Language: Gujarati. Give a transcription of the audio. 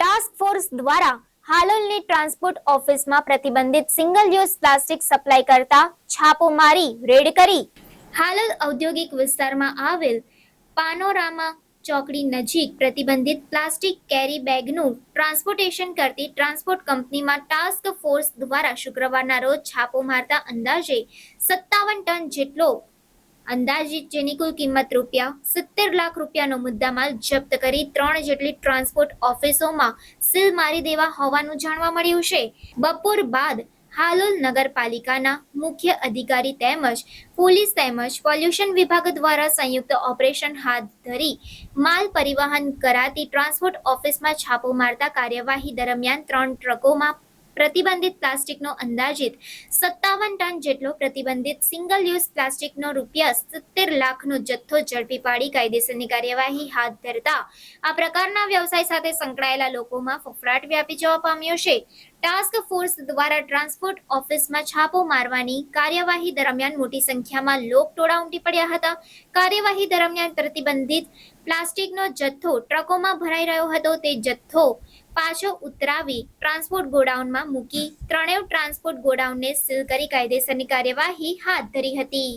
ટાસ્ક ફોર્સ દ્વારા હાલોલની ટ્રાન્સપોર્ટ ઓફિસમાં પ્રતિબંધિત સિંગલ યુઝ પ્લાસ્ટિક સપ્લાય કરતા છાપો મારી, રેડ કરી. હાલોલ ઔદ્યોગિક વિસ્તારમાં આવેલ પાનોરામા ચોકડી નજીક પ્રતિબંધિત પ્લાસ્ટિક કેરી બેગનું ટ્રાન્સપોર્ટેશન કરતી ટ્રાન્સપોર્ટ કંપનીમાં ટાસ્ક ફોર્સ દ્વારા શુક્રવારના રોજ છાપો મારતા અંદાજે સત્તાવન ટન જેટલો અંદાજિત જેની કુલ કિંમત રૂપિયા સિત્તેર લાખ રૂપિયાનો મુદ્દામાલ જપ્ત કરી ત્રણ જેટલી ટ્રાન્સપોર્ટ ઓફિસોમાં સીલ મારી દેવા હોવાનું જાણવા મળ્યું છે. બપોર બાદ હાલોલ નગરપાલિકાના મુખ્ય અધિકારી તેમજ પોલીસ તેમજ પોલ્યુશન વિભાગ દ્વારા સંયુક્ત ઓપરેશન હાથ ધરી માલ પરિવહન કરાતી ટ્રાન્સપોર્ટ ઓફિસમાં છાપો મારતા કાર્યવાહી દરમિયાન ત્રણ ટ્રકોમાં પ્રતિબંધિત પ્લાસ્ટિકનો અંદાજિત સત્તાવન ટન જેટલો પ્રતિબંધિત સિંગલ યુઝ પ્લાસ્ટિકનો રૂપિયા સિત્તેર લાખનો જથ્થો ઝડપી પાડી કાયદેસરની કાર્યવાહી હાથ ધરતા આ પ્રકારના વ્યવસાય સાથે સંકળાયેલા લોકોમાં ફફડાટ વ્યાપી જવા પામ્યો છે. ટાસ્ક ફોર્સ દ્વારા ટ્રાન્સપોર્ટ ઓફિસમાં છાપો મારવાની કાર્યવાહી દરમિયાન મોટી સંખ્યામાં લોકટોળા ઉમટી પડ્યા હતા. કાર્યવાહી દરમિયાન પ્રતિબંધિત પ્લાસ્ટિકનો જથ્થો ટ્રકોમાં ભરાઈ રહ્યો હતો તે જથ્થો પાછો ઉતરાવી ટ્રાન્સપોર્ટ ગોડાઉનમાં મૂકી ત્રણેય ટ્રાન્સપોર્ટ ગોડાઉનને સીલ કરી કાયદેસરની કાર્યવાહી હાથ ધરી હતી.